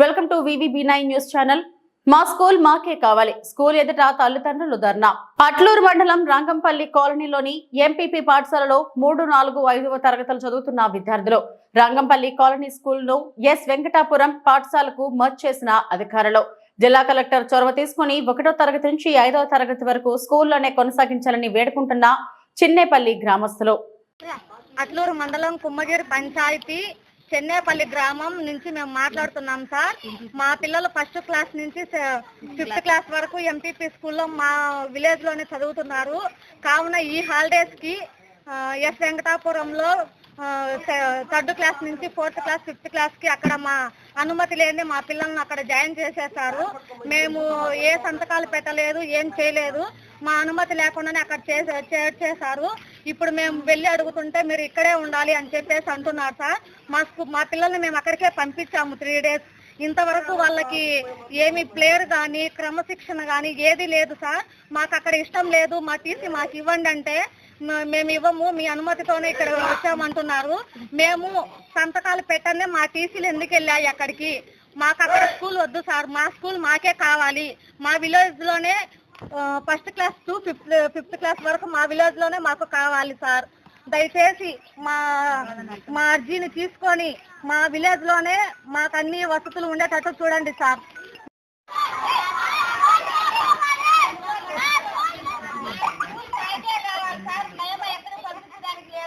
Welcome to VVB nine news channel. మా school మాకే కావాలి. స్కూల్ ఎదుట తల్లిదండ్రులు ధర్నా. అట్లూరు మండలం రంగంపల్లి కాలనీలోని ఎంపీపీ పాఠశాలలో మూడు నాలుగు ఐదవ తరగతులు చదువుతున్న విద్యార్థులు. రంగంపల్లి కాలనీ స్కూల్ను ఎస్ వెంకటాపురం పాఠశాలకు మర్జ్ చేసిన అధికారులు. జిల్లా కలెక్టర్ చొరవ తీసుకుని ఒకటో తరగతి నుంచి ఐదవ తరగతి వరకు స్కూల్లోనే కొనసాగించాలని వేడుకుంటున్న చిన్నేపల్లి గ్రామస్తులు. అట్లూరు మండలం కుమ్మగిరి పంచాయతీ చెన్నేపల్లి గ్రామం నుంచి మేము మాట్లాడుతున్నాం సార్. మా పిల్లలు ఫస్ట్ క్లాస్ నుంచి ఫిఫ్త్ క్లాస్ వరకు ఎంపీపీ స్కూల్లో మా విలేజ్లోనే చదువుతున్నారు. కావున ఈ హాలిడేస్కి ఎస్ వెంకటాపురంలో థర్డ్ క్లాస్ నుంచి ఫోర్త్ క్లాస్ ఫిఫ్త్ క్లాస్కి అక్కడ మా అనుమతి లేని మా పిల్లల్ని అక్కడ జాయిన్ చేసేసారు మేము ఏ సంతకాలు పెట్టలేదు ఏం చేయలేదు. మా అనుమతి లేకుండానే అక్కడ చేసే ఇప్పుడు మేము వెళ్ళి అడుగుతుంటే మీరు ఇక్కడే ఉండాలి అని చెప్పేసి అంటున్నారు సార్. మా మా పిల్లల్ని మేము అక్కడికే పంపించాము త్రీ డేస్ ఇంతవరకు వాళ్ళకి ఏమి ప్లేయర్ కానీ క్రమశిక్షణ కానీ ఏది లేదు సార్. మాకు అక్కడ ఇష్టం లేదు. మా తీసి మాకు ఇవ్వండి అంటే మేము ఇవ్వము. మీ అనుమతితోనే ఇక్కడ వచ్చామంటున్నారు. మేము సంతకాలు పెట్టనే మా టీసీలు ఎందుకు వెళ్ళాయి అక్కడికి? మాకు అక్కడ స్కూల్ వద్దు సార్. మా స్కూల్ మాకే కావాలి. మా విలేజ్లోనే first class to fifth fifth class వరకు మా విలేజ్లోనే మాకు కావాలి సార్ దయచేసి మా మా అర్జీని తీసుకొని మా విలేజ్లోనే మాకు అన్ని వసతులు ఉండేటట్టు చూడండి సార్